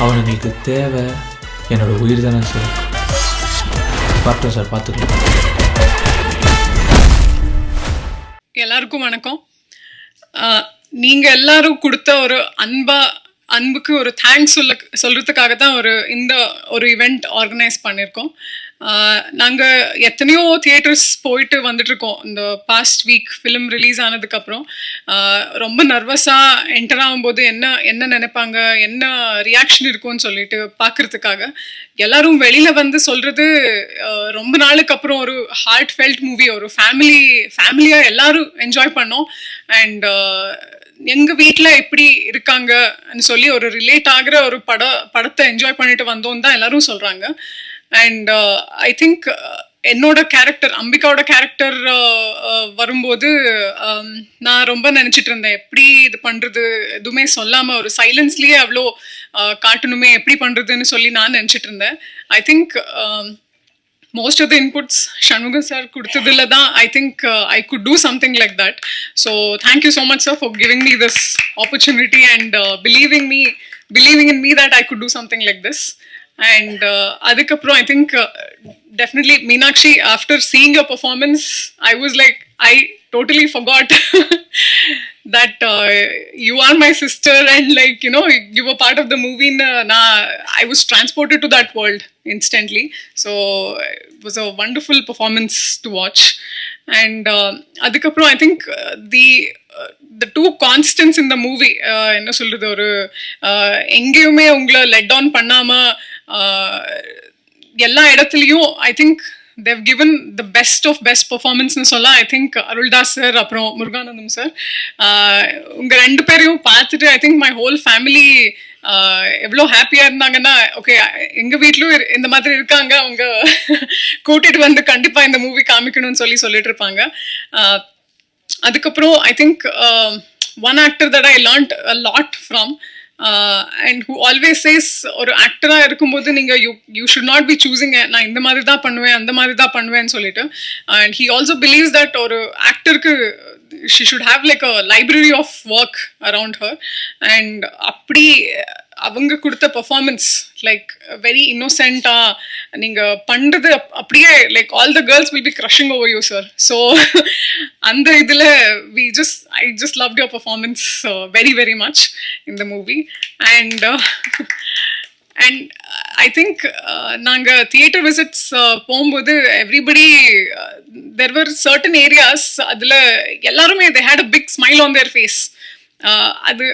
அவனுங்களுக்கு தேவை என்னோட உயிர் தானே சார் பார்ப்போம் சார் பார்த்துக்கலாம் எல்லாருக்கும் வணக்கம். நீங்கள் எல்லாரும் கொடுத்த ஒரு அன்பா அன்புக்கு ஒரு தேங்க்ஸ் சொல்ல சொல்கிறதுக்காக தான் ஒரு இந்த ஒரு இவெண்ட் ஆர்கனைஸ் பண்ணியிருக்கோம் நாங்கள் எத்தனையோ தியேட்டர்ஸ் போயிட்டு வந்துட்டு இருக்கோம் இந்த பாஸ்ட் வீக் ஃபிலிம் ரிலீஸ் ஆனதுக்கப்புறம். ரொம்ப நர்வஸாக என்டர் ஆகும்போது என்ன என்ன நினைப்பாங்க என்ன ரியாக்ஷன் இருக்கும்னு சொல்லிட்டு பார்க்கறதுக்காக எல்லாரும் வெளியில வந்து சொல்றது ரொம்ப நாளுக்கு அப்புறம் ஒரு ஹார்ட் ஃபெல்ட் மூவி ஒரு ஃபேமிலி ஃபேமிலியா எல்லாரும் என்ஜாய் பண்ணோம். அண்ட் எங்க வீட்ல எப்படி இருக்காங்கன்னு சொல்லி ஒரு ரிலேட் ஆகுற ஒரு பட படத்தை என்ஜாய் பண்ணிட்டு வந்தோம் தான் எல்லாரும் சொல்றாங்க. அண்ட் ஐ திங்க் என்னோட கேரக்டர் அம்பிகாவோட கேரக்டர் uh, uh, வரும்போது um, நான் ரொம்ப நினைச்சிட்டு இருந்தேன். எப்படி இது பண்றது? எதுவுமே சொல்லாமல் ஒரு சைலன்ஸ்லேயே அவ்வளோ uh, காட்டணுமே எப்படி பண்றதுன்னு சொல்லி நான் நினச்சிட்டு இருந்தேன். I think most of the inputs Shanmugam sir கொடுத்ததுல தான் I think I could do something like that so thank you so much sir for giving me this opportunity and believing me believing in me that I could do something like this and அதுக்கப்புறம் I think definitely Meenakshi after seeing a performance I was like I totally forgot that uh, you are my sister and like you know you were part of the movie in, uh, na, i was transported to that world instantly so it was a wonderful performance to watch and uh, அதுக்கப்புறம் I think the the to constance இந்த movie என்ன சொல்றது ஒரு uh, எங்கேயுமே உங்களை let on பண்ணாம uh, எல்லா இடத்துலையும் I think they've given the best of best பர்ஃபார்மன்ஸ்னு சொல்ல ஐ திங்க் அருள்தாஸ் சார் அப்புறம் முருகானந்தம் சார் உங்க ரெண்டு பேரையும் பார்த்துட்டு I think my whole family எவ்வளோ ஹாப்பியாக இருந்தாங்கன்னா ஓகே எங்க வீட்லயும் இந்த மாதிரி இருக்காங்க. அவங்க கூட்டிட்டு வந்து கண்டிப்பா இந்த மூவி காமிக்கணும்னு சொல்லி சொல்லிட்டு இருப்பாங்க. அதுக்கப்புறம் I think one actor that I learned lot from and who always says ஒரு ஆக்டராக இருக்கும்போது நீங்கள் you you should not be choosing நான் இந்த மாதிரி தான் பண்ணுவேன் அந்த மாதிரி தான் பண்ணுவேன்னு சொல்லிட்டு. And he also believes that ஒரு ஆக்டருக்கு she should have like a library of work around her and அப்படி அவங்க கொடுத்த பர்ஃபார்மன்ஸ் லைக் வெரி இன்னோசென்ட்டாக நீங்கள் பண்ணுறது அப்படியே like all the girls will be crushing over you sir so அந்த இதில் we just I just love your performance very very much இந்த the movie and and I think நாங்கள் தியேட்டர் விசிட்ஸ் போகும்போது everybody there were certain areas அதில் எல்லாருமே they had a big smile on their face அது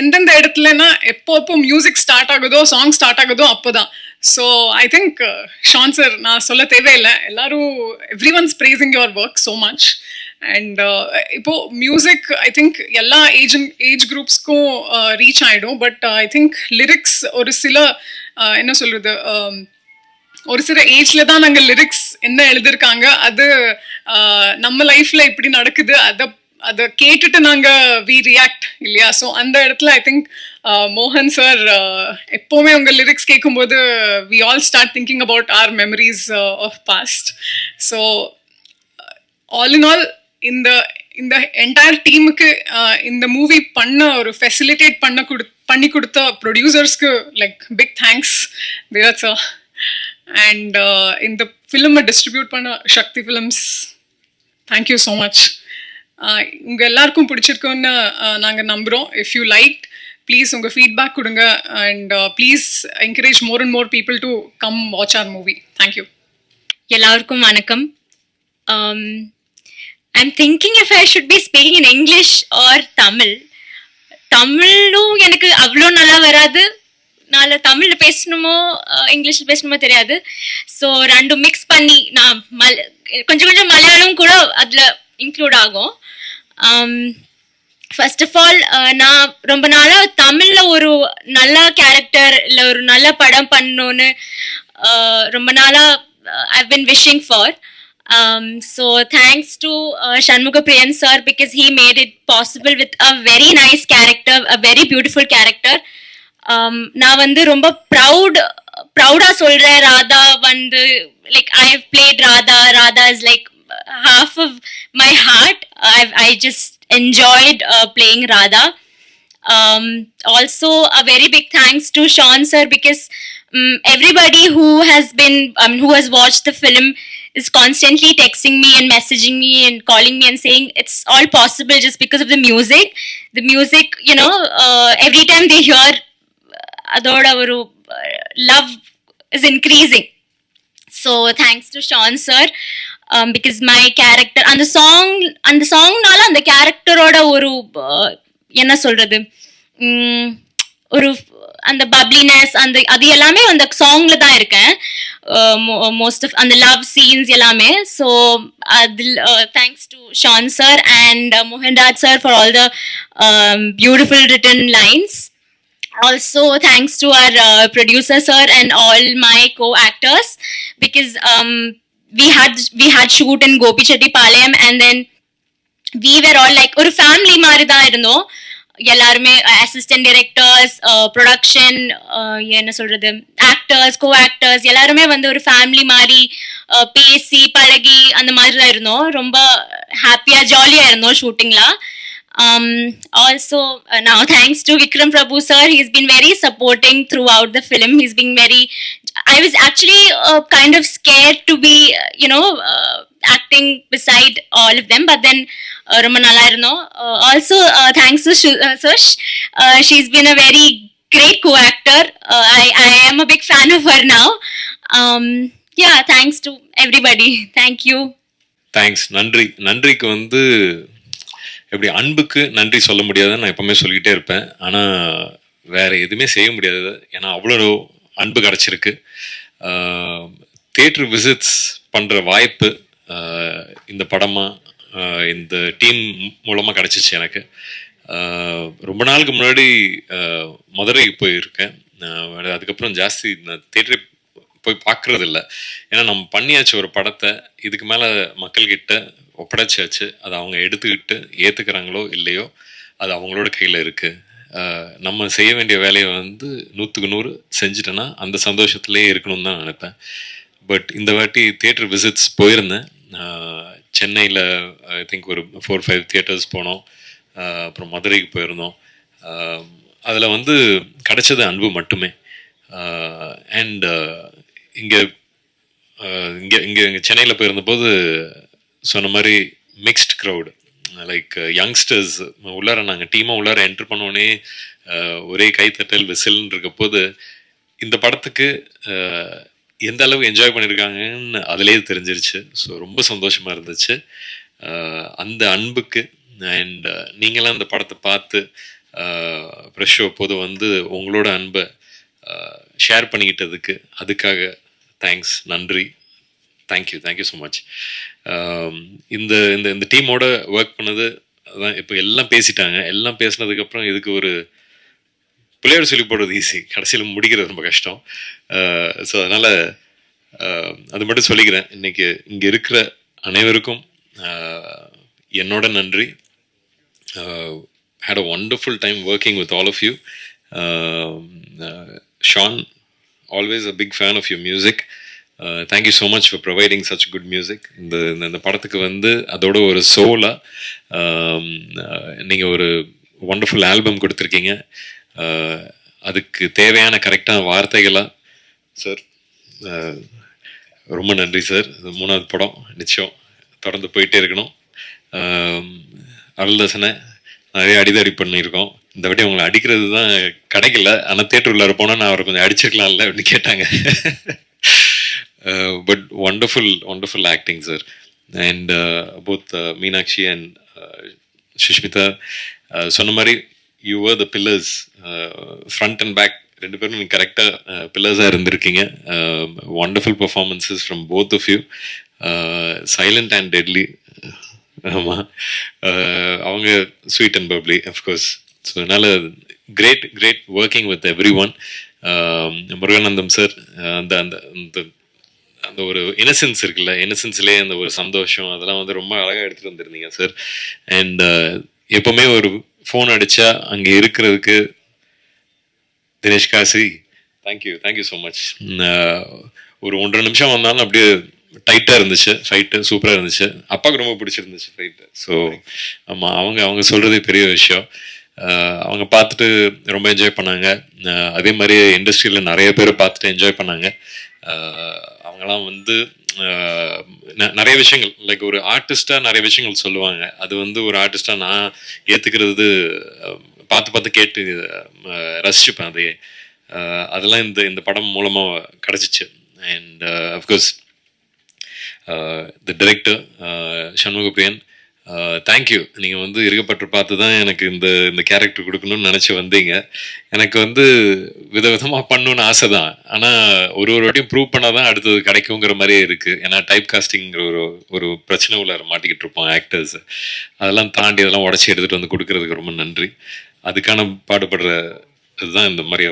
எந்தெந்த இடத்துலனா எப்போ எப்போ மியூசிக் ஸ்டார்ட் ஆகுதோ சாங் ஸ்டார்ட் ஆகுதோ அப்போதான். So I think Sean sir நான் சொல்ல தேவையில்லை. எல்லாரும் everyone's praising your work so much and இப்போ மியூசிக் ஐ திங்க் எல்லா ஏஜ் ஏஜ் குரூப்ஸ்க்கும் ரீச் ஆகிடும் பட் ஐ திங்க் லிரிக்ஸ் ஒரு சில uh, என்ன சொல்கிறது um, ஒரு சில ஏஜ்ல தான் நாங்கள் லிரிக்ஸ் என்ன எழுதியிருக்காங்க அது uh, நம்ம லைஃப்ல இப்படி நடக்குது அதை அதை கேட்டுட்டு நாங்கள் வி ரியாக்ட் இல்லையா? ஸோ அந்த இடத்துல ஐ திங்க் மோகன் சார் எப்போவுமே உங்கள் லிரிக்ஸ் கேட்கும்போது we all start thinking about our memories of past so all in all இந்த இந்த என்டையர் டீமுக்கு இந்த மூவி பண்ண ஒரு ஃபெசிலிட்டேட் பண்ண கொடு பண்ணி கொடுத்த ப்ரொடியூசர்ஸ்க்கு like big thanks Virat sir and இந்த ஃபிலிமை டிஸ்ட்ரிபியூட் பண்ண Sakthi Films thank you so much உங்கள் எல்லாருக்கும் பிடிச்சிருக்குன்னு நாங்கள் நம்புகிறோம் இஃப் யூ லைக் ப்ளீஸ் உங்கள் ஃபீட்பேக் கொடுங்க. And please encourage more and more people to come watch our movie thank you எல்லாருக்கும் வணக்கம். I am thinking if I should be speaking in English or Tamil தமிழும் எனக்கு அவ்வளோ நல்லா வராது. நால தமிழில் பேசணுமோ இங்கிலீஷில் பேசணுமோ தெரியாது. ஸோ ரெண்டும் மிக்ஸ் பண்ணி நான் மல் கொஞ்சம் கொஞ்சம் மலையாளம் கூட அதில் இன்க்ளூட் ஆகும். ஃபர்ஸ்ட் ஆஃப் ஆல் நான் ரொம்ப நாளாக தமிழில் ஒரு நல்ல கேரக்டர் இல்லை ஒரு நல்ல படம் பண்ணணும்னு uh, ரொம்ப நாளாக I've been wishing for so thanks to Shanmuga Priyan sir because he made it possible with a very nice character a very beautiful character நான் வந்து ரொம்ப ப்ரௌட் ப்ரௌடாக சொல்கிறேன் ராதா வந்து like I have played Radha. Radha is like half of my heart. I I just enjoyed uh, playing Radha. Um, also, a very big thanks to Sean sir because um, everybody who has been um, who has watched the film is constantly texting me and messaging me and calling me and saying it's all possible just because of the music. The music, you know, uh, every time they hear uh, Adodavaru, uh, love is increasing. So thanks to Sean sir. Because my character அந்த song அந்த சாங்னால அந்த கேரக்டரோட ஒரு uh, என்ன சொல்றது? ஒரு அந்த பப்ளினஸ் அந்த அது எல்லாமே அந்த சாங்ல தான் இருக்கேன். Uh, மோஸ்ட் ஆஃப் uh, அந்த லவ் சீன்ஸ் எல்லாமே. ஸோ அதில் thanks to Sean sir and Mohanraj sir for all the beautiful written lines also thanks to our producer sir and all my co actors because we had we had shoot in gopi Palayam and then we were all like ஒரு family மாதிரி தான் இருந்தோம் எல்லாருமே assistant directors production என்ன சொல்றது actors co actors எல்லாருமே வந்து ஒரு ஃபேமிலி மாதிரி பேசி பழகி அந்த மாதிரி தான் இருந்தோம் ரொம்ப ஹாப்பியா ஜாலியா இருந்தோம் ஷூட்டிங்ல um also uh, now thanks to vikram prabhu sir he's been very supporting throughout the film he's been very i was actually uh, kind of scared to be uh, you know uh, acting beside all of them but then uh, ரொம்ப நல்லா இருந்தோம் uh, also uh, thanks to Shu- uh, sush uh, she's been a very great co-actor uh, i i am a big fan of her now um yeah thanks to everybody thank you thanks நன்றி நன்றிக்கு வந்து எப்படி அன்புக்கு நன்றி சொல்ல முடியாதுன்னு நான் எப்பவுமே சொல்லிக்கிட்டே இருப்பேன். ஆனால் வேற எதுவுமே செய்ய முடியாது. ஏன்னா அவ்வளோ அன்பு கிடச்சிருக்கு. தேட்ரு விசிட்ஸ் பண்ணுற வாய்ப்பு இந்த படமாக இந்த டீம் மூலமாக கிடச்சிச்சு எனக்கு. ரொம்ப நாளுக்கு முன்னாடி ஆஹ் மதுரைக்கு போயிருக்கேன். அதுக்கப்புறம் ஜாஸ்தி நான் தேட்டர் போய் பார்க்குறதில்ல. இல்ல ஏன்னா நம்ம பண்ணியாச்சு ஒரு படத்தை. இதுக்கு மேலே மக்கள்கிட்ட ஒப்படைச்சாச்சு அதை அவங்க எடுத்துக்கிட்டு ஏற்றுக்கிறாங்களோ இல்லையோ அது அவங்களோட கையில் இருக்குது நம்ம செய்ய வேண்டிய வேலையை வந்து நூற்றுக்கு நூறு செஞ்சுட்டேன்னா அந்த சந்தோஷத்துலேயே இருக்கணும்னு தான் நினைப்பேன். பட் இந்த வாட்டி தியேட்டர் விசிட்ஸ் போயிருந்தேன். சென்னையில் ஐ திங்க் ஒரு ஃபோர் ஃபைவ் தியேட்டர்ஸ் போனோம். அப்புறம் மதுரைக்கு போயிருந்தோம். அதில் வந்து கிடைச்சது அன்பு மட்டுமே. அண்ட் இங்கே இங்கே இங்கே இங்கே சென்னையில் போயிருந்தபோது சொன்ன மாதிரி மிக்ஸ்ட் க்ரௌடு லைக் யங்ஸ்டர்ஸ் உள்ளார நாங்கள் டீமாக உள்ளார என்ட்ரு பண்ணோடனே uh, ஒரே கைத்தட்டல் விசில்னு இருக்க போது இந்த படத்துக்கு uh, எந்த அளவு என்ஜாய் பண்ணியிருக்காங்கன்னு அதிலே தெரிஞ்சிருச்சு. ஸோ ரொம்ப சந்தோஷமாக இருந்துச்சு. Uh, அந்த அன்புக்கு அண்ட் நீங்களாம் அந்த படத்தை பார்த்து ப்ரெஷ்ஷோ போது வந்து உங்களோட அன்பை ஷேர் பண்ணிக்கிட்டதுக்கு அதுக்காக தேங்க்ஸ் நன்றி. தேங்க்யூ தேங்க்யூ ஸோ மச் இந்த இந்த இந்த டீமோட ஒர்க் பண்ணது அதான் இப்போ எல்லாம் பேசிட்டாங்க. எல்லாம் பேசினதுக்கப்புறம் இதுக்கு ஒரு பிள்ளையோட சொல்லி போடுறது ஈஸி கடைசியில் முடிக்கிறது ரொம்ப கஷ்டம். Uh, ஸோ அதனால் um, அது மட்டும் சொல்லிக்கிறேன். இன்னைக்கு இங்கே இருக்கிற அனைவருக்கும் uh, என்னோட நன்றி. Had a wonderful time working with all of you Sean always a big fan of you music thank you so much for providing such good music இந்த இந்த- படத்துக்கு வந்து அதோட ஒரு சோலாக um, uh, நீங்கள் ஒரு ஒண்டர்ஃபுல் ஆல்பம் கொடுத்துருக்கீங்க. Uh, அதுக்கு தேவையான கரெக்டான வார்த்தைகளாக சார் uh, ரொம்ப நன்றி சார் மூணாவது படம். நிச்சயம் தொடர்ந்து போயிட்டே இருக்கணும். Um, ஆம், அருள்தாசனை நிறைய அடிதடி பண்ணியிருக்கோம். இந்த வாட்டி அவங்களை அடிக்கிறது தான் கிடைக்கல. ஆனால் தேட்டர் உள்ளார போனால் நான் அவரை கொஞ்சம் அடிச்சிருக்கலாம்ல அப்படின்னு கேட்டாங்க. But wonderful wonderful acting sir and both Meenakshi and Sushmita uh, சொன்ன மாதிரி you are the pillars front and back ரெண்டு பேரும் நீங்கள் கரெக்டாக பில்லர்ஸாக இருந்திருக்கீங்க. Wonderful performances from both of you silent and deadly ஆமாம் அவங்க sweet and bubbly of course so அதனால் great great working with every one Muruganandam sir அந்த அந்த அந்த அந்த ஒரு இன்னசென்ஸ் இருக்குல்ல இன்னசென்ஸ்லேயே அந்த ஒரு சந்தோஷம் அதெல்லாம் வந்து ரொம்ப அழகாக எடுத்துகிட்டு வந்திருந்தீங்க சார் அண்ட் uh, எப்போவுமே ஒரு ஃபோன் அடித்தா அங்கே இருக்கிறதுக்கு Dinesh Kasi thank you thank you so much ஒரு ஒன்றரை நிமிஷம் வந்தாலும் அப்படியே டைட்டாக இருந்துச்சு ஃபைட்டு சூப்பராக இருந்துச்சு. அப்பாவுக்கு ரொம்ப பிடிச்சிருந்துச்சு ஃபைட்டு ஸோ ஆமாம் அவங்க அவங்க சொல்கிறதே பெரிய விஷயம். Uh, அவங்க பார்த்துட்டு ரொம்ப என்ஜாய் பண்ணாங்க. Uh, அதே மாதிரி இண்டஸ்ட்ரியில் நிறைய பேர் பார்த்துட்டு என்ஜாய் பண்ணாங்க. அஹ் வந்து ந- நிறைய விஷயங்கள். லைக் ஒரு ஆர்டிஸ்டாக நிறைய விஷயங்கள் சொல்லுவாங்க. அது வந்து ஒரு ஆர்டிஸ்டாக நான் ஏற்றுக்கிறது பார்த்து பார்த்து கேட்டு ரசிச்சுப்பேன் அதையே. அதெல்லாம் இந்த இந்த படம் மூலமாக கிடச்சிச்சு. And of course the director Shanmugapriyan thank you நீங்கள் வந்து இருக்கப்பட்டு பார்த்து தான் எனக்கு இந்த இந்த கேரக்டர் கொடுக்கணும்னு நினச்சி வந்தீங்க. எனக்கு வந்து விதவிதமாக பண்ணணும்னு ஆசை தான் ஆனால் ஒரு ஒரு வாட்டியும் ப்ரூவ் பண்ணால் தான் அடுத்தது கிடைக்குங்கிற மாதிரியே இருக்குது ஏன்னா டைப் காஸ்டிங்கிற ஒரு ஒரு பிரச்சனை உள்ள மாட்டிக்கிட்டு இருப்போம் ஆக்டர்ஸ் அதெல்லாம் தாண்டி அதெல்லாம் உடச்சி எடுத்துகிட்டு வந்து கொடுக்கறதுக்கு ரொம்ப நன்றி. அதுக்கான பாடுபடுற இதுதான் இந்த மாதிரி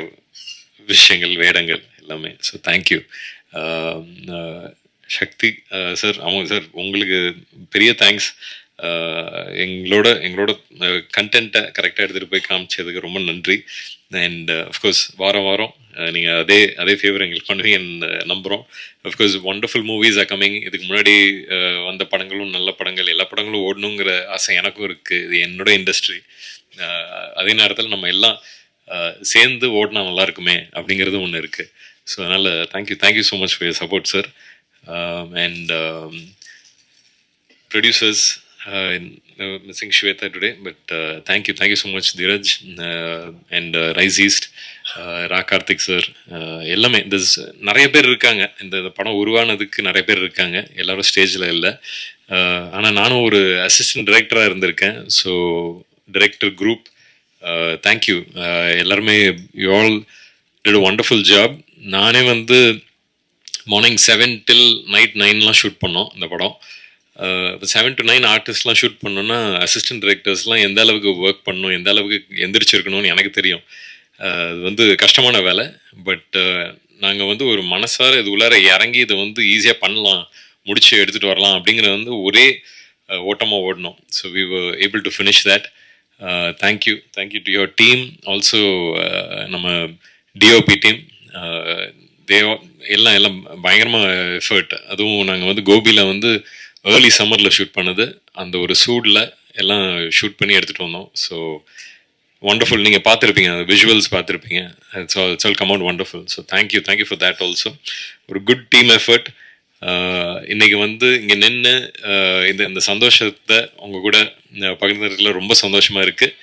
விஷயங்கள் வேடங்கள் எல்லாமே. So thank you Sakthi sir அவங்க சார் உங்களுக்கு பெரிய தேங்க்ஸ் எங்களோட எங்களோட கண்டென்ட்டை கரெக்டாக எடுத்துகிட்டு போய் காமிச்சதுக்கு ரொம்ப நன்றி. அண்ட் அஃப்கோர்ஸ் uh, வாரம் வாரம் நீங்கள் அதே அதே ஃபேவர் எங்களுக்கு பண்ணுவீங்கன்னு நம்புகிறோம் of course wonderful movies are coming இதுக்கு முன்னாடி வந்த படங்களும் நல்ல படங்கள் எல்லா படங்களும் ஓடணுங்கிற ஆசை எனக்கும் இருக்குது இது என்னோட இண்டஸ்ட்ரி அதே நேரத்தில் நம்ம எல்லாம் சேர்ந்து ஓடினா நல்லா இருக்குமே அப்படிங்கிறது ஒன்று இருக்குது ஸோ அதனால் thank you thank you so much for your support sir and producers uh, in, uh, missing Shweta today, but uh, thank you, thank you so much, Dheeraj uh, and uh, Rise East, uh, Ra Karthik sir எல்லாமே இந்த நிறைய பேர் இருக்காங்க. இந்த இந்த படம் உருவானதுக்கு நிறைய பேர் இருக்காங்க. எல்லாரும் ஸ்டேஜில் இல்லை. Uh, ஆனால் நானும் ஒரு அசிஸ்டன்ட் டைரக்டராக இருந்திருக்கேன். So director group thank you எல்லாருமே you all did wonderful job நானே வந்து மார்னிங் செவன் டில் நைட் நைன்லாம் ஷூட் பண்ணோம் இந்த படம். செவன் டு நைன் ஆர்டிஸ்ட்லாம் ஷூட் பண்ணோன்னா அசிஸ்டன்ட் டிரெக்டர்ஸ்லாம் எந்த அளவுக்கு ஒர்க் பண்ணணும் எந்த அளவுக்கு எந்திரிச்சிருக்கணும்னு எனக்கு தெரியும். அது வந்து கஷ்டமான வேலை. பட் நாங்கள் வந்து ஒரு மனசார இது உள்ளார இறங்கி இதை வந்து ஈஸியாக பண்ணலாம் முடிச்சு எடுத்துகிட்டு வரலாம் அப்படிங்கிறது வந்து ஒரே ஓட்டமாக ஓடணும். So we able to finish that thank you thank you to your team also நம்ம டிஓபி டீம் தேவ எல்லாம் எல்லாம் பயங்கரமாக எஃபர்ட் அதுவும் நாங்கள் வந்து கோபியில் வந்து ஏர்லி சம்மரில் ஷூட் பண்ணது. அந்த ஒரு சூடில் எல்லாம் ஷூட் பண்ணி எடுத்துகிட்டு வந்தோம். ஸோ ஒண்டர்ஃபுல் நீங்கள் பார்த்துருப்பீங்க அந்த விஷுவல்ஸ் பார்த்துருப்பீங்க. It's all it's all come out wonderful so thank you thank you for that also ஒரு குட் டீம் எஃபர்ட் இன்றைக்கி வந்து இங்கே நின்று uh, இந்த இந்த சந்தோஷத்தை உங்கள் கூட பகிர்ந்ததுல ரொம்ப சந்தோஷமாக இருக்குது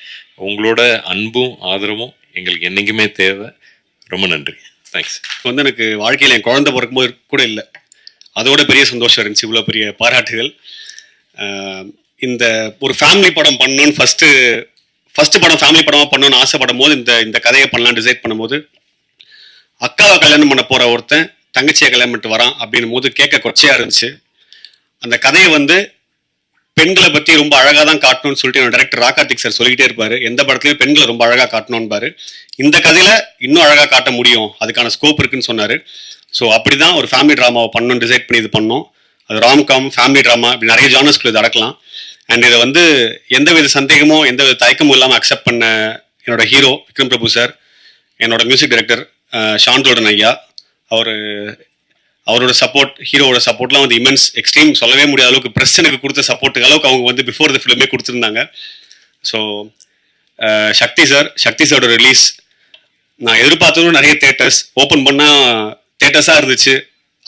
உங்களோட அன்பும் ஆதரவும் எங்களுக்கு என்றைக்குமே தேவை. ரொம்ப நன்றி. தேங்க்ஸ் வந்து எனக்கு வாழ்க்கையில் என் குழந்தை பிறக்கும்போது கூட இல்லை. அதோட பெரிய சந்தோஷம் இருந்துச்சு இவ்வளோ பெரிய பாராட்டுகள். இந்த ஒரு ஃபேமிலி படம் பண்ணணும்னு ஃபஸ்ட்டு ஃபஸ்ட்டு படம் ஃபேமிலி படமாக பண்ணணும்னு ஆசைப்படும் போது இந்த இந்த கதையை பண்ணலாம் டிசைட் பண்ணும்போது அக்காவை கல்யாணம் பண்ண போகிற ஒருத்தன் தங்கச்சியை கல்யாணம் பண்ணிட்டு வரான் அப்படின்னும் போது கேட்க கொச்சையாக இருந்துச்சு. அந்த கதையை வந்து பெண்களை பற்றி ரொம்ப அழகாக தான் காட்டணும்னு சொல்லிட்டு என்னோட டேரக்டர் ராகார்த்திக் சார் சொல்லிக்கிட்டே இருப்பார். எந்த படத்துலையும் பெண்களை ரொம்ப அழகாக காட்டணும்பாரு. இந்த கதையில் இன்னும் அழகாக காட்ட முடியும். அதுக்கான ஸ்கோப் இருக்குன்னு சொன்னார். ஸோ அப்படி தான் ஒரு ஃபேமிலி ட்ராமாவை பண்ணணும் டிசைட் பண்ணி இது பண்ணோம். அது ராம்காம் ஃபேமிலி ட்ராமா இப்படி நிறைய ஜானர்ஸ்குள்ள இது அடக்கலாம். அண்ட் இதை வந்து எந்த வித சந்தேகமோ எந்த வித தயக்கமும் இல்லாமல் அக்செப்ட் பண்ண என்னோட ஹீரோ விக்ரம் பிரபு சார் என்னோட மியூசிக் டைரக்டர் ஷாந்தோடன் ஐயா. அவர் அவரோட சப்போர்ட் ஹீரோவோட சப்போர்ட்லாம் வந்து இமென்ஸ் எக்ஸ்ட்ரீம் சொல்லவே முடியாத அளவுக்கு ப்ரெஸ் எனக்கு கொடுத்த சப்போர்ட்டுக்கு அளவுக்கு அவங்க வந்து பிஃபோர் த ஃபிலிமே கொடுத்துருந்தாங்க. ஸோ சக்தி சார் சக்தி சாரோட ரிலீஸ் நான் எதிர்பார்த்ததும் நிறைய தேட்டர்ஸ் ஓப்பன் பண்ணால் தேட்டர்ஸாக இருந்துச்சு.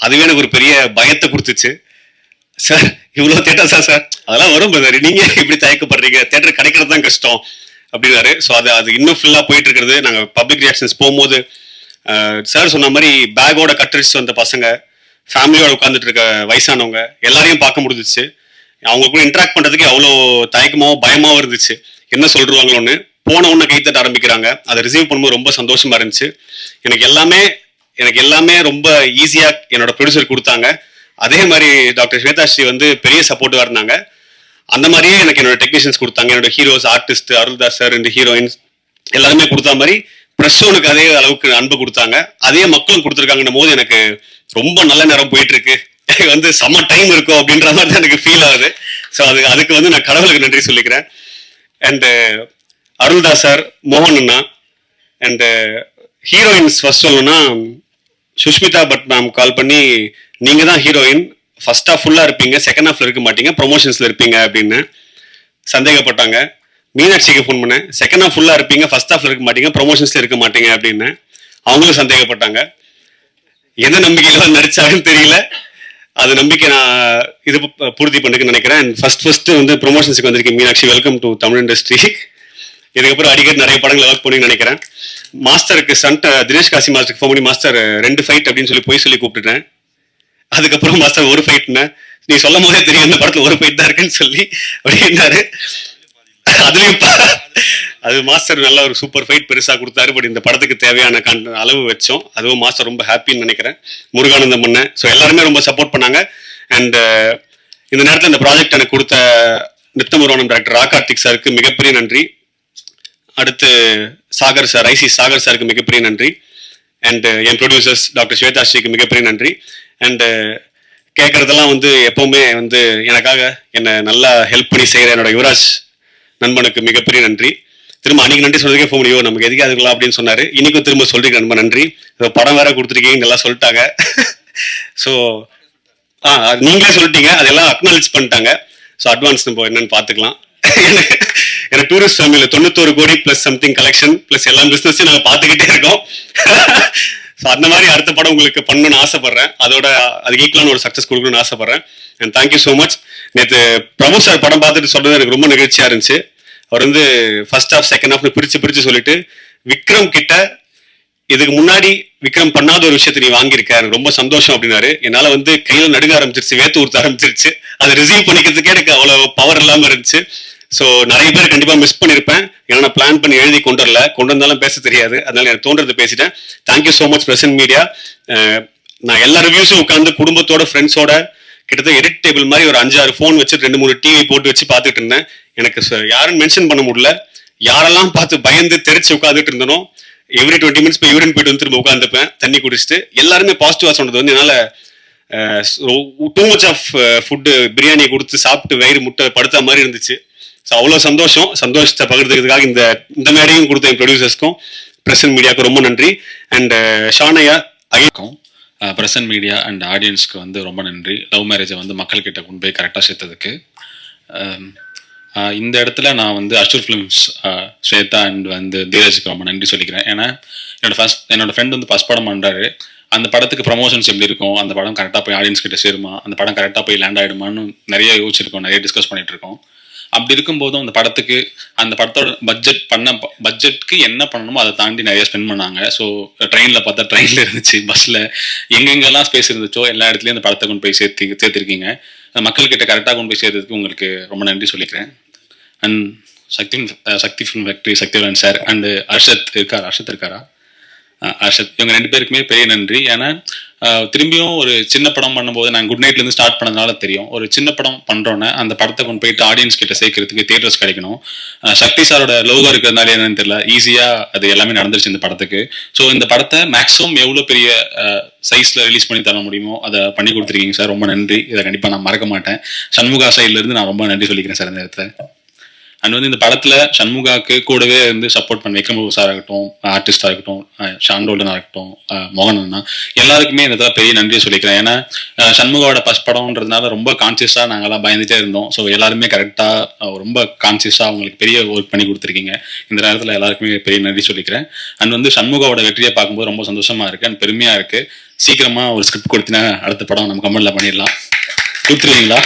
அதுவே எனக்கு ஒரு பெரிய பயத்தை கொடுத்துச்சு. சார் இவ்வளோ தேட்டஸா சார்? அதெல்லாம் வரும் பிரதர் நீங்கள் இப்படி தயக்கப்படுறீங்க. தேட்டர் கிடைக்கிறது தான் கஷ்டம் அப்படின்னாரு. ஸோ அது அது இன்னும் ஃபுல்லாக போயிட்டு இருக்கிறது. நாங்கள் பப்ளிக் ரியாக்ஷன்ஸ் போகும்போது சார் சொன்ன மாதிரி பேக்கோட கட்டடிச்சு வந்த பசங்க ஃபேமிலியோட உட்காந்துட்டு இருக்க வயசானவங்க எல்லாரையும் பார்க்க முடிஞ்சிச்சு. அவங்க கூட இன்ட்ராக்ட் பண்ணுறதுக்கு அவ்வளோ தயக்கமாகவும் பயமாகவும் இருந்துச்சு. என்ன சொல்றாங்களோன்னு போன உடனே கைத்தட்ட ஆரம்பிக்கிறாங்க. அதை ரிசீவ் பண்ணும்போது ரொம்ப சந்தோஷமா இருந்துச்சு. எனக்கு எல்லாமே எனக்கு எல்லாமே ரொம்ப ஈஸியாக என்னோட ப்ரொடியூசர் கொடுத்தாங்க. அதே மாதிரி டாக்டர் ஸ்வேதா ஸ்ரீ வந்து பெரிய சப்போர்ட்டாக இருந்தாங்க. அந்த மாதிரியே எனக்கு என்னோட டெக்னீஷியன்ஸ் கொடுத்தாங்க. என்னோட ஹீரோஸ் ஆர்டிஸ்ட் அருள்தாஸ் சார் ரெண்டு ஹீரோயின்ஸ் எல்லாருமே கொடுத்த மாதிரி ப்ரெஸ்ஸோனுக்கு அதே அளவுக்கு அன்பு கொடுத்தாங்க. அதே மக்களும் கொடுத்துருக்காங்கன்னும் போது எனக்கு ரொம்ப நல்ல நேரம் போயிட்டு இருக்கு எனக்கு வந்து செம்ம டைம் இருக்கும் அப்படின்ற மாதிரி தான் எனக்கு ஃபீல் ஆகுது. ஸோ அது அதுக்கு வந்து நான் கடவுளுக்கு நன்றி சொல்லிக்கிறேன். அண்டு அருள்தாஸ் சார் மோகன் அண்ணா அண்டு ஹீரோயின்ஸ் ஃபர்ஸ்ட் சொல்லணும்னா சுஷ்மிதா பட் மேம் கால் பண்ணி நீங்க தான் ஹீரோயின் ஃபர்ஸ்ட் ஹாஃப் ஃபுல்லா இருப்பீங்க. செகண்ட் ஹாஃப்ல இருக்க மாட்டீங்க. ப்ரொமோஷன்ஸ்ல இருப்பீங்க அப்படின்னு சந்தேகப்பட்டாங்க. மீனாட்சிக்கு ஃபோன் பண்ணேன். செகண்ட் ஹாஃப் ஃபுல்லாக இருப்பீங்க. ஃபர்ஸ்ட் ஹாஃப்ல இருக்க மாட்டீங்க. ப்ரொமோஷன்ஸ்ல இருக்க மாட்டீங்க அப்படின்னு அவங்களும் சந்தேகப்பட்டாங்க. எந்த நம்பிக்கையில தான் நடிச்சாங்கன்னு தெரியல. அது நம்பிக்கை நான் இது ப- பூர்த்தி பண்ணுக்கு நினைக்கிறேன். ஃபர்ஸ்ட் ஃபர்ஸ்ட் வந்து ப்ரொமோஷன்ஸுக்கு வந்திருக்கேன். Meenakshi welcome to Tamil industry இதுக்கப்புறம் அடிக்கடி நிறைய படங்கள் ஒர்க் பண்ணி நினைக்கிறேன். மாஸ்டருக்கு சண்டை தினேஷ் காசி மாஸ்டருக்கு ஃபோன் பண்ணி மாஸ்டர் ரெண்டு ஃபைட் அப்படின்னு சொல்லி போய் சொல்லி கூப்பிட்டுட்டேன். அதுக்கப்புறம் மாஸ்டர் ஒரு ஃபைட்னு நீ சொல்லும் போதே தெரியும் இந்த படத்துல ஒரு ஃபைட் தான் இருக்குன்னு சொல்லி அப்படின்னாரு. அதுலயும் அது மாஸ்டர் நல்ல ஒரு சூப்பர் ஃபைட் பெருசா கொடுத்தாரு பட் இந்த படத்துக்கு தேவையான கண்ட அளவு வச்சோம். அதுவும் மாஸ்டர் ரொம்ப ஹாப்பின்னு நினைக்கிறேன். முருகானந்தம் பண்ண ஸோ எல்லாருமே ரொம்ப சப்போர்ட் பண்ணாங்க. அண்ட் இந்த நேரத்தில் இந்த ப்ராஜெக்ட் எனக்கு கொடுத்த நித்தமுருவானம் டாக்டர் ரா கார்த்திக் சாருக்கு மிகப்பெரிய நன்றி. அடுத்து சாகர் சார் ஐசி சாகர் சாருக்கு மிகப்பெரிய நன்றி. அண்ட் uh, என் ப்ரொடியூசர்ஸ் டாக்டர் ஸ்வேதா ஸ்ரீக்கு மிகப்பெரிய நன்றி. அண்டு uh, கேட்குறதெல்லாம் வந்து எப்போவுமே வந்து எனக்காக என்னை நல்லா ஹெல்ப் பண்ணி செய்கிற என்னோட யுவராஜ் நண்பனுக்கு மிகப்பெரிய நன்றி. திரும்ப அன்னைக்கு நன்றி சொல்றதுக்கே ஃபோன் முடியும் நமக்கு எதுக்கு அதுக்கலாம் அப்படின்னு சொன்னார். இன்னைக்கும் திரும்ப சொல்றீங்க நண்பன் நன்றி. இப்போ படம் வேற கொடுத்துருக்கீங்க நல்லா சொல்லிட்டாங்க. ஸோ ஆ நீங்களே சொல்லிட்டீங்க அதெல்லாம் அக்னாலேஜ் பண்ணிட்டாங்க. ஸோ அட்வான்ஸ் நம்ம என்னன்னு பார்த்துக்கலாம். எனக்கு டூரிஸ்ட் ஃபேமிலியில் தொண்ணூத்தோரு கோடி ப்ளஸ் சம்திங் கலெக்ஷன் ப்ளஸ் எல்லா பிஸ்னஸையும் நாங்கள் பார்த்துக்கிட்டே இருக்கோம். ஸோ அந்த மாதிரி அடுத்த படம் உங்களுக்கு பண்ணணும்னு ஆசைப்படுறேன். அதோட அதுக்கு ஈக்குவலான ஒரு சக்ஸஸ் கொடுக்கணும்னு ஆசைப்படுறேன். அண்ட் தேங்க்யூ ஸோ மச் நேற்று பிரபு சார் படம் பார்த்துட்டு சொல்றது எனக்கு ரொம்ப நிகழ்ச்சியா இருந்துச்சு. அவர் வந்து ஃபர்ஸ்ட் ஹாஃப் செகண்ட் ஹாஃப்னு பிரிச்சு பிரிச்சு சொல்லிட்டு விக்ரம் கிட்ட இதுக்கு முன்னாடி விக்ரம் பண்ணாத ஒரு விஷயத்தை நீ வாங்கியிருக்க. எனக்கு ரொம்ப சந்தோஷம் அப்படின்னாரு. என்னால வந்து கையில நடுங்க ஆரம்பிச்சிருச்சு வேத்து ஊர்த்த ஆரம்பிச்சிருச்சு. அதை ரிசீவ் பண்ணிக்கிறதுக்கே எனக்கு அவ்வளவு பவர் இல்லாம இருந்துச்சு. ஸோ நிறைய பேர் கண்டிப்பாக மிஸ் பண்ணியிருப்பேன் ஏன்னா நான் பிளான் பண்ணி எழுதி கொண்டு வரல. கொண்டு வந்தாலும் பேச தெரியாது. அதனால எனக்கு தோன்றது பேசிட்டேன். Thank you so much present media நான் எல்லா ரிவ்யூஸும் உட்காந்து குடும்பத்தோட ஃப்ரெண்ட்ஸோட கிட்டத்தட்ட எடிட் டேபிள் மாதிரி ஒரு அஞ்சாறு ஃபோன் வச்சு ரெண்டு மூணு டிவி போட்டு வச்சு பார்த்துட்டு இருந்தேன். எனக்கு யாரும் மென்ஷன் பண்ண முடியல. யாரெல்லாம் பார்த்து பயந்து தெரிச்சு உட்காந்துட்டு இருந்தனோ எவ்ரி டுவெண்ட்டி மினிட்ஸ் போய் யூரின் போயிட்டு வந்து திரும்ப உட்காந்துப்பேன் தண்ணி குடிச்சிட்டு எல்லாருமே பாசிட்டிவாக சொன்னது வந்து என்னால் too much of food biryani கொடுத்து சாப்பிட்டு வயிறு முட்டை படுத்த மாதிரி இருந்துச்சு. ஸோ அவ்வளோ சந்தோஷம். சந்தோஷத்தை பகிர்ந்துக்கிறதுக்காக இந்த இந்த மேடையும் கொடுத்த என் ப்ரொடியூசர்ஸ்க்கும் பிரசன்ட் மீடியாவுக்கு ரொம்ப நன்றி. அண்ட் ஷானையா இருக்கும் ப்ரெசன்ட் மீடியா அண்ட் ஆடியன்ஸ்க்கு வந்து ரொம்ப நன்றி. லவ் மேரேஜை வந்து மக்கள்கிட்ட கொண்டு போய் கரெக்டாக சேர்த்ததுக்கு. Um, uh, இந்த இடத்துல நான் வந்து Azure films uh, Shweta and வந்து தீரஜுக்கு ரொம்ப நன்றி சொல்லிக்கிறேன். ஏன்னா என்னோட ஃபர்ஸ்ட் என்னோட ஃப்ரெண்ட் வந்து ஃபஸ்ட் படம் பண்ணுறாரு அந்த படத்துக்கு ப்ரமோஷன்ஸ் எப்படி இருக்கும்? அந்த படம் கரெக்டாக போய் ஆடியன்ஸ் கிட்ட சேருமா? அந்த படம் கரெக்டாக போய் லேண்ட் ஆகிடுமான்னு நிறைய யோசிச்சிருக்கோம். நிறைய டிஸ்கஸ் பண்ணிட்டு இருக்கோம். அப்படி இருக்கும்போதும் அந்த படத்துக்கு அந்த படத்தோட பட்ஜெட் பண்ண பட்ஜெட்க்கு என்ன பண்ணணுமோ அதை தாண்டி நிறைய ஸ்பெண்ட் பண்ணாங்க. ஸோ ட்ரெயினில் பார்த்தா ட்ரெயினில் இருந்துச்சு பஸ்ஸில் எங்கெங்கெல்லாம் ஸ்பேஸ் இருந்துச்சோ எல்லா இடத்துலையும் அந்த படத்தை கொண்டு போய் சேர்த்து சேர்த்துருக்கீங்க. மக்கள்கிட்ட கரெக்டாக கொண்டு போய் சேர்த்ததுக்கு உங்களுக்கு ரொம்ப நன்றி சொல்லிக்கிறேன். And Sakthi Sakthi Film Factory Sakthivelan sir and Arshad இருக்கார்? அர்ஷத் இருக்காரா? அர்ஷத் இவங்க ரெண்டு பேருக்குமே பெரிய நன்றி. ஏன்னா திரும்பியும் ஒரு சின்ன படம் பண்ணும்போது நான் குட் நைட்லேருந்து ஸ்டார்ட் பண்ணதுனால தெரியும். ஒரு சின்ன படம் பண்ணுறோன்னே அந்த படத்தை கொண்டு போயிட்டு ஆடியன்ஸ் கிட்ட சேர்க்கறதுக்கு தியேட்டர்ஸ் கிடைக்கணும். சக்தி சாரோட லோகோ இருக்கிறதுனால என்னன்னு தெரியல. ஈஸியாக அது எல்லாமே நடந்துருச்சு இந்த படத்துக்கு. ஸோ இந்த படத்தை மேக்ஸிமம் எவ்வளோ பெரிய சைஸில் ரிலீஸ் பண்ணி தர முடியுமோ அதை பண்ணி கொடுத்துருக்கீங்க சார். ரொம்ப நன்றி. இதை கண்டிப்பாக நான் மறக்க மாட்டேன். சண்முகா சைட்லேருந்து நான் ரொம்ப நன்றி சொல்லிக்கிறேன் சார் இந்த இடத்துல. அண்ட் வந்து இந்த படத்துல சண்முகாக்கு கூடவே வந்து சப்போர்ட் பண்ண விக்ரம் சார் ஆகட்டும் ஆர்டிஸ்டா இருக்கட்டும் ஷான் ஷாண்டோலனா இருக்கட்டும் மோகன் அண்ணா எல்லாருக்குமே இந்த இடத்துல பெரிய நன்றியை சொல்லிக்கிறேன். ஏன்னா சண்முகாவோட ஃபர்ஸ்ட் படம்ன்றதுனால ரொம்ப கான்சியஸா நாங்கெல்லாம் பயந்துட்டே இருந்தோம். ஸோ எல்லாருமே கரெக்டா ரொம்ப கான்சியஸா அவங்களுக்கு பெரிய ஒர்க் பண்ணி கொடுத்துருக்கீங்க. இந்த நேரத்துல எல்லாருக்குமே பெரிய நன்றி சொல்லிக்கிறேன். அண்ட் வந்து சண்முகாவோட வெற்றியை பார்க்கும்போது ரொம்ப சந்தோஷமா இருக்கு அண்ட் பெருமையா இருக்கு. சீக்கிரமா ஒரு ஸ்கிரிப்ட் கொடுத்தீங்கன்னா அடுத்த படம் நம்ம கமெண்ட்ல பண்ணிடலாம். கொடுத்துருவீங்களா?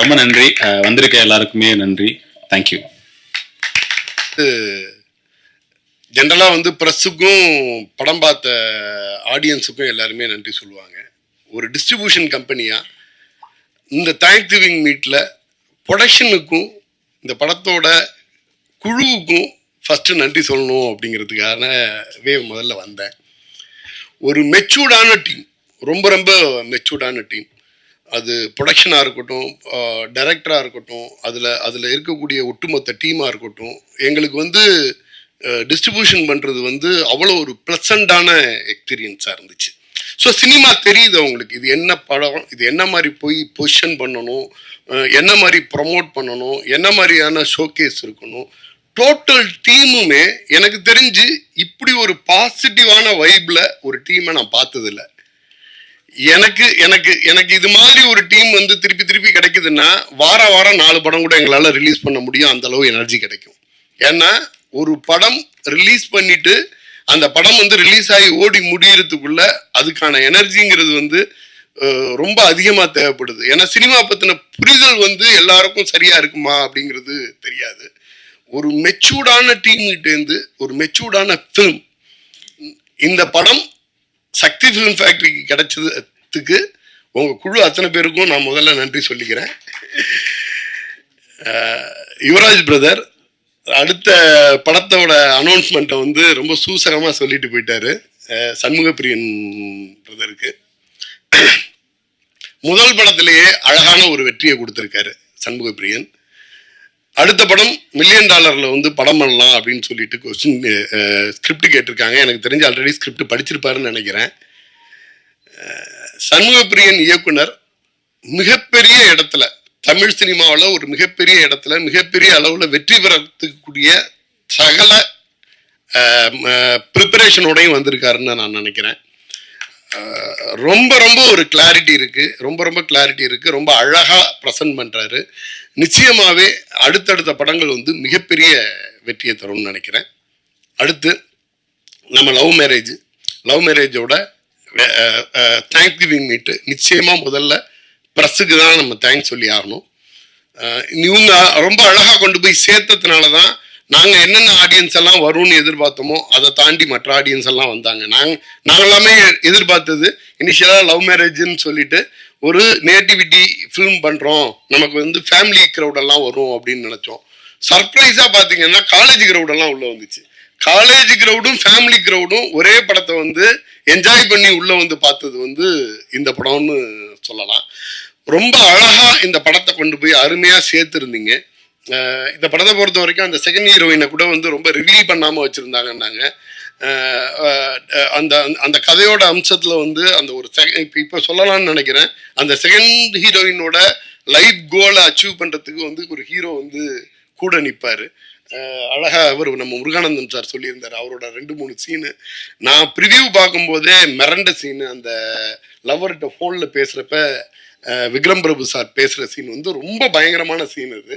ரொம்ப நன்றி. வந்திருக்க எல்லாருக்குமே நன்றி. தேங்க்யூ ஜென்ரலாக வந்து ப்ரெஸ்ஸுக்கும் படம் பார்த்த ஆடியன்ஸுக்கும் எல்லாருமே நன்றி சொல்லுவாங்க. ஒரு டிஸ்ட்ரிபியூஷன் கம்பெனியாக இந்த தேங்க் கிவிங் மீட்டில் ப்ரொடக்ஷனுக்கும் இந்த படத்தோட குழுவுக்கும் ஃபஸ்ட்டு நன்றி சொல்லணும் அப்படிங்கிறதுக்கான வே முதல்ல வந்தேன். ஒரு மெச்சூர்டான டீம் ரொம்ப ரொம்ப மெச்சூர்டான டீம் அது ப்ரொடக்ஷனாக இருக்கட்டும் டைரக்டராக இருக்கட்டும் அதில் அதில் இருக்கக்கூடிய ஒட்டுமொத்த டீமாக இருக்கட்டும் எங்களுக்கு வந்து டிஸ்ட்ரிபியூஷன் பண்ணுறது வந்து அவ்வளோ ஒரு ப்ளசண்டான எக்ஸ்பீரியன்ஸாக இருந்துச்சு. ஸோ சினிமா தெரியுது அவங்களுக்கு இது என்ன படம்? இது என்ன மாதிரி போய் பொசிஷன் பண்ணணும்? என்ன மாதிரி ப்ரமோட் பண்ணணும்? என்ன மாதிரியான ஷோகேஸ் இருக்கணும்? டோட்டல் டீமுமே எனக்கு தெரிஞ்சு இப்படி ஒரு பாசிட்டிவான வைப்பில் ஒரு டீமை நான் பார்த்ததில்ல. எனக்கு எனக்கு எனக்கு இது மாதிரி ஒரு டீம் வந்து திருப்பி திருப்பி கிடைக்குதுன்னா வார வாரம் நாலு படம் கூட எங்களால் ரிலீஸ் பண்ண முடியும். அந்த அளவு எனர்ஜி கிடைக்கும். ஏன்னா ஒரு படம் ரிலீஸ் பண்ணிட்டு அந்த படம் வந்து ரிலீஸ் ஆகி ஓடி முடியறதுக்குள்ள அதுக்கான எனர்ஜிங்கிறது வந்து ரொம்ப அதிகமாக தேவைப்படுது. ஏன்னா சினிமா பற்றின புரிதல் வந்து எல்லாருக்கும் சரியா இருக்குமா அப்படிங்கிறது தெரியாது. ஒரு மெச்சூர்டான டீம் கிட்டேருந்து ஒரு மெச்சூர்டான ஃபிலிம் இந்த படம் சக்தி ஃபிலிம் ஃபேக்டரிக்கு கிடைச்சதுக்கு உங்கள் குழு அத்தனை பேருக்கும் நான் முதல்ல நன்றி சொல்லிக்கிறேன். யுவராஜ் பிரதர் அடுத்த படத்தோட அனௌன்ஸ்மெண்ட்டை வந்து ரொம்ப சூசகமாக சொல்லிட்டு போயிட்டாரு. சண்முகப்பிரியன் பிரதருக்கு முதல் படத்திலேயே அழகான ஒரு வெற்றியை கொடுத்துருக்காரு சண்முகப்பிரியன். அடுத்த படம் மில்லியன் டாலரில் வந்து படம் பண்ணலாம் அப்படின்னு சொல்லிட்டு கொஸ்டின் ஸ்கிரிப்ட் கேட்டிருக்காங்க. எனக்கு தெரிஞ்சு ஆல்ரெடி ஸ்கிரிப்ட் படிச்சிருப்பாருன்னு நினைக்கிறேன். சண்முகப்பிரியன் இயக்குனர் மிகப்பெரிய இடத்துல தமிழ் சினிமாவில் ஒரு மிகப்பெரிய இடத்துல மிகப்பெரிய அளவில் வெற்றி பெறத்துக்கூடிய சகல ப்ரிப்பரேஷனோடையும் வந்திருக்காருன்னு நான் நினைக்கிறேன். ரொம்ப ரொம்ப ஒரு கிளாரிட்டி இருக்குது ரொம்ப ரொம்ப கிளாரிட்டி இருக்குது ரொம்ப அழகாக ப்ரெசென்ட் பண்ணுறாரு நிச்சயமாகவே அடுத்தடுத்த படங்கள் வந்து மிகப்பெரிய வெற்றியை தரும்னு நினைக்கிறேன். அடுத்து நம்ம லவ் மேரேஜ். லவ் மேரேஜோட தேங்க் கிவிங் மீட்டு நிச்சயமாக முதல்ல ப்ரெஸ்ஸுக்கு தான் நம்ம தேங்க்ஸ் சொல்லி ஆகணும். இவங்க ரொம்ப அழகாக கொண்டு போய் சேர்த்ததுனால தான் நாங்கள் என்னென்ன ஆடியன்ஸ் எல்லாம் வரும்னு எதிர்பார்த்தோமோ அதை தாண்டி மற்ற ஆடியன்ஸ் எல்லாம் வந்தாங்க. நாங்கள் நாங்கள் எல்லாமே எதிர்பார்த்தது இனிஷியலாக லவ் மேரேஜ்னு சொல்லிட்டு ஒரு நேட்டிவிட்டி ஃபிலிம் பண்ணுறோம் நமக்கு வந்து ஃபேமிலி க்ரௌடெல்லாம் வரும் அப்படின்னு நினச்சோம். சர்ப்ரைஸாக பார்த்தீங்கன்னா காலேஜ் க்ரௌடெல்லாம் உள்ளே வந்துச்சு. காலேஜ் க்ரௌடும் ஃபேமிலி க்ரௌடும் ஒரே படத்தை வந்து என்ஜாய் பண்ணி உள்ளே வந்து பார்த்தது வந்து இந்த படம்னு சொல்லலாம். ரொம்ப அழகாக இந்த படத்தை கொண்டு போய் அருமையாக சேர்த்துருந்தீங்க. இந்த படத்தை பொறுத்த வரைக்கும் அந்த செகண்ட் ஹீரோயினை கூட வந்து ரொம்ப ரிவீல் பண்ணாமல் வச்சுருந்தாங்கன்னாங்க. அந்த அந்த கதையோட அம்சத்தில் வந்து அந்த ஒரு செகண்ட் இப்போ இப்போ சொல்லலாம்னு நினைக்கிறேன். அந்த செகண்ட் ஹீரோயினோட லைஃப் கோலை அச்சீவ் பண்ணுறதுக்கு வந்து ஒரு ஹீரோ வந்து கூட நிற்பாரு அழகா அவர் நம்ம முருகானந்தம் சார் சொல்லியிருந்தார். அவரோட ரெண்டு மூணு சீனு நான் ப்ரிவியூ பார்க்கும்போதே மிரண்ட சீனு அந்த லவ்வர்கிட்ட ஃபோனில் பேசுகிறப்ப விக்ரம் பிரபு சார் பேசுகிற சீன் வந்து ரொம்ப பயங்கரமான சீன் அது.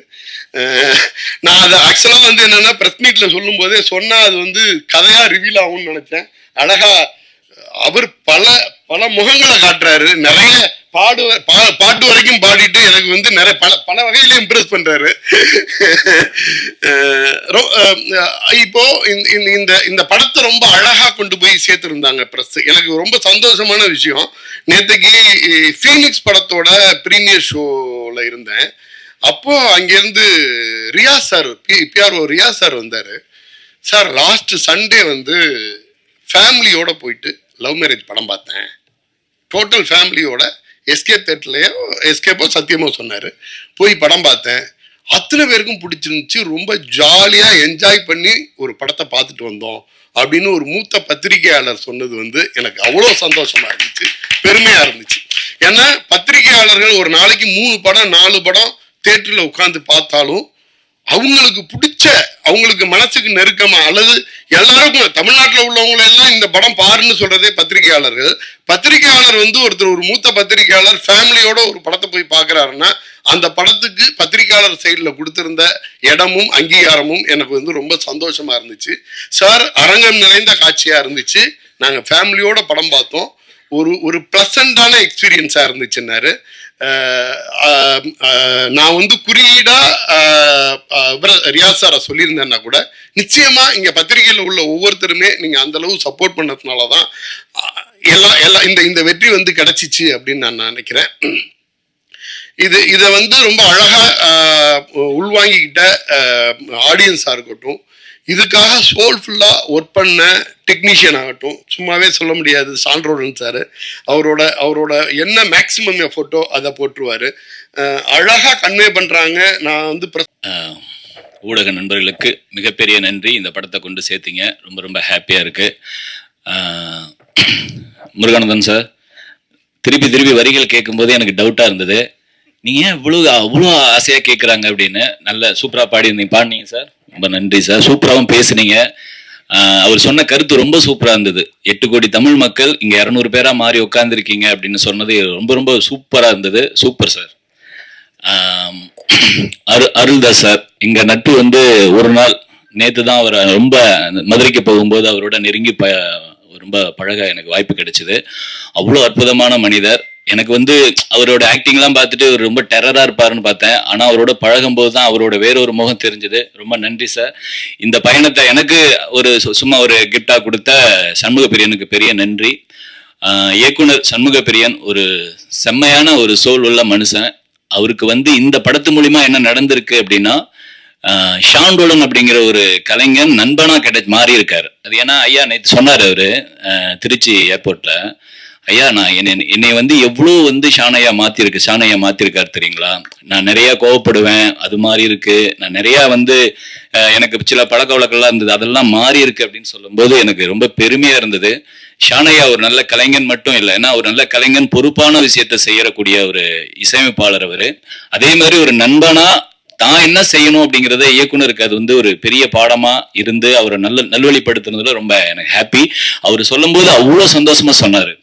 நான் அதை ஆக்சுவலாக வந்து என்னென்னா ப்ரெஸ் மீட்டில் சொல்லும்போதே சொன்னால் அது வந்து கதையாக ரிவீல் ஆகும்னு நினச்சேன். அழகா அவர் பல பல முகங்களை காட்டுறாரு. நிறைய பாடு பா- பாட்டு வரைக்கும் பாடிட்டு எனக்கு வந்து நிறைய பல பல வகையில இம்ப்ரெஸ் பண்றாரு. இப்போ இந்த- இந்த- இந்த இந்த படத்தை ரொம்ப அழகா கொண்டு போய் சேர்த்துருந்தாங்க ப்ரெஸ் எனக்கு ரொம்ப சந்தோஷமான விஷயம். நேற்றுக்கு ஃபீனிக்ஸ் படத்தோட ப்ரீமியர் ஷோல இருந்தேன். அப்போ அங்கேருந்து Riyaz sir PRO Riyaz sir வந்தார். சார் லாஸ்ட் சண்டே வந்து ஃபேமிலியோட போயிட்டு லவ் மேரேஜ் படம் பார்த்தேன். டோட்டல் ஃபேமிலியோட எஸ்கே தேட்டர்லையோ எஸ்கேப்போ சத்தியமோ சொன்னார். போய் படம் பார்த்தேன். அத்தனை பேருக்கும் பிடிச்சிருந்துச்சு. ரொம்ப ஜாலியாக என்ஜாய் பண்ணி ஒரு படத்தை பார்த்துட்டு வந்தோம். அப்படின்னு ஒரு மூத்த பத்திரிகையாளர் சொன்னது வந்து எனக்கு அவ்வளோ சந்தோஷமாக இருந்துச்சு. பெருமையாக இருந்துச்சு. ஏன்னா பத்திரிகையாளர்கள் ஒரு நாளைக்கு மூணு படம் நாலு படம் தேட்டரில் உட்காந்து பார்த்தாலும் அவங்களுக்கு பிடிச்ச அவங்களுக்கு மனசுக்கு நெருக்கமா அல்லது எல்லாருக்கும் தமிழ்நாட்டில் உள்ளவங்களை எல்லாம் இந்த படம் பாருன்னு சொல்றதே பத்திரிகையாளர்கள். பத்திரிகையாளர் வந்து ஒருத்தர் ஒரு மூத்த பத்திரிகையாளர் ஃபேமிலியோட ஒரு படத்தை போய் பார்க்கறாருன்னா அந்த படத்துக்கு பத்திரிகையாளர் சைடில் கொடுத்திருந்த இடமும் அங்கீகாரமும் எனக்கு வந்து ரொம்ப சந்தோஷமா இருந்துச்சு. சார் அரங்கம் நிறைந்த காட்சியா இருந்துச்சு. நாங்கள் ஃபேமிலியோட படம் பார்த்தோம். ஒரு ஒரு ப்ளசண்டான எக்ஸ்பீரியன்ஸாக இருந்துச்சுன்னாரு. நான் வந்து குறியீடா ரியாஸ் சாரை சொல்லியிருந்தேன்னா கூட நிச்சயமா இங்க பத்திரிகையில் உள்ள ஒவ்வொருத்தருமே நீங்க அந்த அளவு சப்போர்ட் பண்ணதுனால தான் எல்லா எல்லா இந்த இந்த வெற்றி வந்து கிடைச்சிச்சு அப்படின்னு நான் நினைக்கிறேன். இது இதை வந்து ரொம்ப அழகா உள்வாங்கிக்கிட்ட ஆடியன்ஸாக இருக்கட்டும் இதுக்காக சோல்ஃபுல்லாக ஒர்க் பண்ண டெக்னீஷியன் ஆகட்டும் சும்மாவே சொல்ல முடியாது சான்றோடன் சார் அவரோட அவரோட என்ன மேக்ஸிமம் ஃபோட்டோ அதை போட்டுருவார் அழகாக கன்வே பண்ணுறாங்க நான் வந்து ஊடக நண்பர்களுக்கு மிகப்பெரிய நன்றி. இந்த படத்தை கொண்டு சேர்த்திங்க. ரொம்ப ரொம்ப ஹாப்பியாக இருக்குது முருகானந்தன் சார் திருப்பி திருப்பி வரிகள் கேட்கும்போது எனக்கு டவுட்டாக இருந்தது. நீங்கள் ஏன் இவ்வளோ அவ்வளோ ஆசையாக கேட்குறாங்க அப்படின்னு? நல்ல சூப்பராக பாடியிருந்தீங்க. பாடினீங்க சார். ரொம்ப நன்றி சார். சூப்பராகவும் பேசுனீங்க. அவர் சொன்ன கருத்து ரொம்ப சூப்பரா இருந்தது. எட்டு கோடி தமிழ் மக்கள் இங்க இரநூறு பேரா மாறி உட்கார்ந்துருக்கீங்க அப்படின்னு சொன்னது ரொம்ப ரொம்ப சூப்பரா இருந்தது. Super sir. அரு அருள்தாஸ் சார். இங்க நட்பு வந்து ஒரு நாள் நேத்து தான் அவர் ரொம்ப மதுரைக்கு போகும்போது அவரோட நெருங்கி ப ரொம்ப பழக எனக்கு வாய்ப்பு கிடைச்சது. அவ்வளோ அற்புதமான மனிதர். எனக்கு வந்து அவரோட ஆக்டிங்லாம் பார்த்துட்டு அவர் ரொம்ப டெரரா இருப்பாருன்னு பார்த்தேன். ஆனா அவரோட பழகும்போது தான் அவரோட வேற ஒரு முகம் தெரிஞ்சது. ரொம்ப நன்றி சார் இந்த பயணத்தை எனக்கு ஒரு சு- சும்மா ஒரு கிஃப்டா கொடுத்த சண்முக பிரியனுக்கு பெரிய நன்றி. இயக்குனர் சண்முக பிரியன் ஒரு செம்மையான ஒரு சோல் உள்ள மனுஷன். அவருக்கு வந்து இந்த படத்து மூலிமா என்ன நடந்திருக்கு அப்படின்னா ஆஹ் ஷாண்டோலன் அப்படிங்கிற ஒரு கலைஞன் நண்பனா கிடை மாறி இருக்காரு அது ஏன்னா ஐயா நேற்று சொன்னார் அவரு திருச்சி ஏர்போர்ட்ல ஐயா நான் என்னை என்னை வந்து எவ்வளோ வந்து ஷானையா மாத்திருக்கு ஷானையா மாத்திருக்காரு தெரியுங்களா? நான் நிறைய கோவப்படுவேன் அது மாதிரி இருக்கு. நான் நிறைய வந்து எனக்கு சில பழக்க வழக்கம்லாம் இருந்தது அதெல்லாம் மாறி இருக்கு அப்படின்னு சொல்லும்போது எனக்கு ரொம்ப பெருமையா இருந்தது. ஷானையா ஒரு நல்ல கலைஞன் மட்டும் இல்லை ஏன்னா ஒரு நல்ல கலைஞன் பொறுப்பான விஷயத்தை செய்யக்கூடிய ஒரு இசையமைப்பாளர் அவர். அதே மாதிரி ஒரு நண்பனா தான் என்ன செய்யணும் அப்படிங்கிறத இயக்குனருக்கு அது வந்து ஒரு பெரிய பாடமா இருந்து அவரை நல்ல நல்வழிப்படுத்துனதுல ரொம்ப எனக்கு ஹாப்பி அவர் சொல்லும்போது அவ்வளோ சந்தோஷமா சொன்னாரு.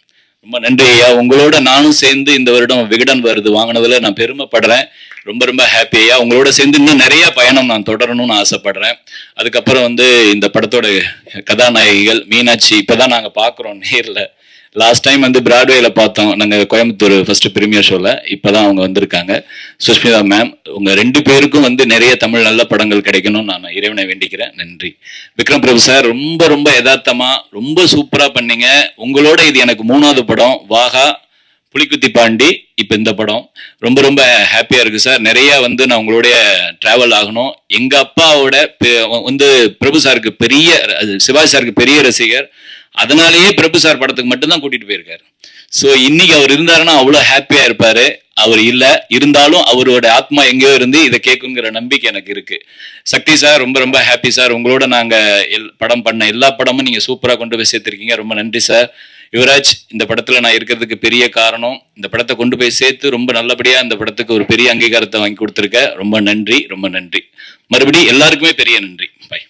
ரொம்ப நன்றி ஐயா. உங்களோட நானும் சேர்ந்து இந்த வருடம் விகடன் வருது வாங்கினதுல நான் பெருமைப்படுறேன். ரொம்ப ரொம்ப ஹாப்பி ஐயா. உங்களோட சேர்ந்து இன்னும் நிறைய பயணம் நான் தொடரணும்னு ஆசைப்படுறேன். அதுக்கப்புறம் வந்து இந்த படத்தோட கதாநாயகிகள் மீனாட்சி இப்போதான் நாங்கள் பார்க்குறோம் நேரில். லாஸ்ட் டைம் வந்து பிராட்வேல பார்த்தோம். நாங்க கோயம்புத்தூர் ஃபர்ஸ்ட் பிரீமியர் ஷோல இப்பதான் அவங்க வந்திருக்காங்க. சுஷ்மிதா மேம் உங்க ரெண்டு பேருக்கும் வந்து நிறைய தமிழ் நல்ல படங்கள் கிடைக்கணும்னு நான் இறைவனை வேண்டிக்கிறேன். நன்றி. விக்ரம் பிரபு சார் ரொம்ப ரொம்ப யதார்த்தமா ரொம்ப சூப்பரா பண்ணீங்க. உங்களோட இது எனக்கு மூணாவது படம். வாகா புலிக்குத்தி பாண்டி இப்ப இந்த படம். ரொம்ப ரொம்ப ஹாப்பியா இருக்கு சார் நிறைய வந்து நான் உங்களுடைய டிராவல் ஆகணும். எங்க அப்பாவோட பெ- வந்து பிரபு சாருக்கு பெரிய சிவாஜி சாருக்கு பெரிய ரசிகர். அதனாலேயே பிரபு சார் படத்துக்கு மட்டும்தான் கூட்டிட்டு போயிருக்காரு. ஸோ இன்னைக்கு அவர் இருந்தாருன்னா அவ்வளோ ஹாப்பியா இருப்பாரு. அவர் இல்ல. இருந்தாலும் அவரோட ஆத்மா எங்கேயோ இருந்து இதை கேட்குங்கிற நம்பிக்கை எனக்கு இருக்கு. சக்தி சார் ரொம்ப ரொம்ப ஹாப்பி சார். உங்களோட நாங்க எல்- படம் பண்ண எல்லா படமும் நீங்க சூப்பரா கொண்டு போய் சேர்த்திருக்கீங்க. ரொம்ப நன்றி சார். யுவராஜ் இந்த படத்துல நான் இருக்கிறதுக்கு பெரிய காரணம் இந்த படத்தை கொண்டு போய் சேர்த்து ரொம்ப நல்லபடியா இந்த படத்துக்கு ஒரு பெரிய அங்கீகாரத்தை வாங்கி கொடுத்துருக்க. ரொம்ப நன்றி ரொம்ப நன்றி. மறுபடியும் எல்லாருக்குமே பெரிய நன்றி. பை